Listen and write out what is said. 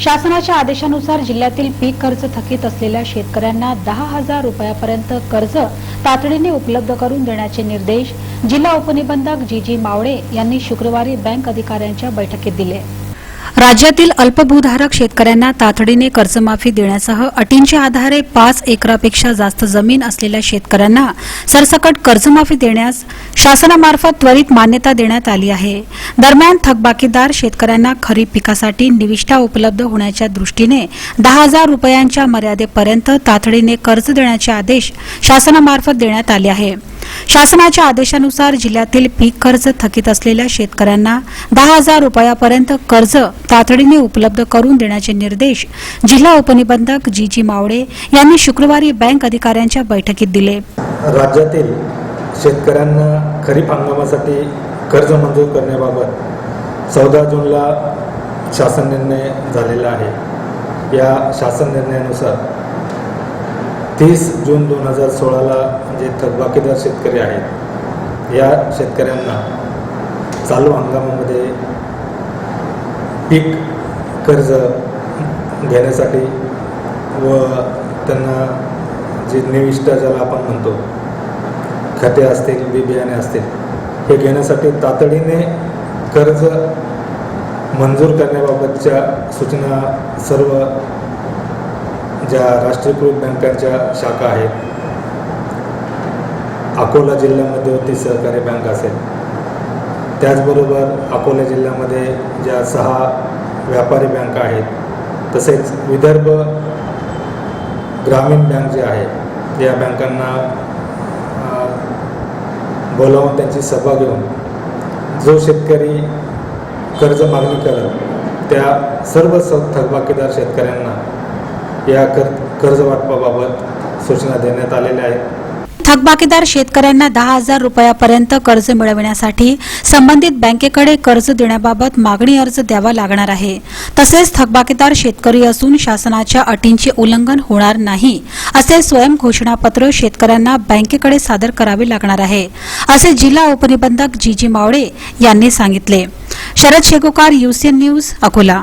शासनाच्या आदेशानुसार जिल्ह्यातील पीक कर्ज थकीत असलेल्या शेतकऱ्यांना दहा हजार रुपयापर्यंत कर्ज तातडीने उपलब्ध करून देण्याचे निर्देश जिल्हा उपनिबंधक जी जी मावळे यांनी शुक्रवारी बँक अधिकाऱ्यांच्या बैठकीत दिले. राज्यातील अल्पभूधारक शेतकऱ्यांना तातडीने कर्जमाफी देण्यासह अटींच्या आधारे पाच एकरापेक्षा जास्त जमीन असलेल्या शेतकऱ्यांना सरसकट कर्जमाफी देण्यास शासनामार्फत त्वरित मान्यता देण्यात आली आहे. दरम्यान थकबाकीदार शेतकऱ्यांना खरीप पिकासाठी निविष्ठा उपलब्ध होण्याच्या दृष्टीने दहा हजार रुपयांच्या मर्यादेपर्यंत तातडीने कर्ज देण्याचे आदेश शासनामार्फत देण्यात आले आहे. शासनाच्या आदेशानुसार जिल्ह्यातील पीक कर्ज थकीत असलेल्या शेतकऱ्यांना दहा हजार रुपयापर्यंत कर्ज तातडीने उपलब्ध करून देण्याचे निर्देश जिल्हा उपनिबंधक जी जी मावळे यांनी शुक्रवारी बँक अधिकाऱ्यांच्या बैठकीत दिले. राज्यातील शेतकऱ्यांना खरीप हंगामासाठी कर्ज मंजूर करण्याबाबत चौदा जूनला शासन निर्णय झालेला आहे. या शासन निर्णयानुसार तीस जून दोन हजार सोळाला जे थकबाकीदार शेतकरी आहेत या शेतकऱ्यांना चालू हंगामामध्ये पीक कर्ज घेण्यासाठी व त्यांना जे निविष्ठा ज्याला आपण म्हणतो खते असतील बी बियाणे असतील हे घेण्यासाठी तातडीने कर्ज मंजूर करण्याबाबतच्या सूचना सर्व ज्या राष्ट्रीयकृत बँकांच्या शाखा आहेत अकोला जिल्ह्यामध्ये होती सहकारी बँक असेल. त्याचबरोबर अकोला जिल्ह्यामध्ये ज्या सहा व्यापारी बँका आहेत तसेच विदर्भ ग्रामीण बँक जे आहे या बँकांना बोलावून त्यांची सभा घेऊन जो शेतकरी कर्ज मागणी करत त्या सर्व स थकबाकीदार शेतकऱ्यांना या कर कर्ज सूचना देण्यात आलेल्या आहेत. थकबाकीदार शेतकऱ्यांना दहा हजार रुपयापर्यंत कर्ज मिळविण्यासाठी संबंधित बँकेकडे कर्ज देण्याबाबत मागणी अर्ज द्यावा लागणार आहे. तसेच थकबाकीदार शेतकरी असून शासनाच्या अटींचे उल्लंघन होणार नाही असे स्वयंघोषणापत्र शेतकऱ्यांना बँकेकडे सादर करावे लागणार आहे असे जिल्हा उपनिबंधक जी जी मावळे यांनी सांगितले. Sharad Shegokar UCN news Akola.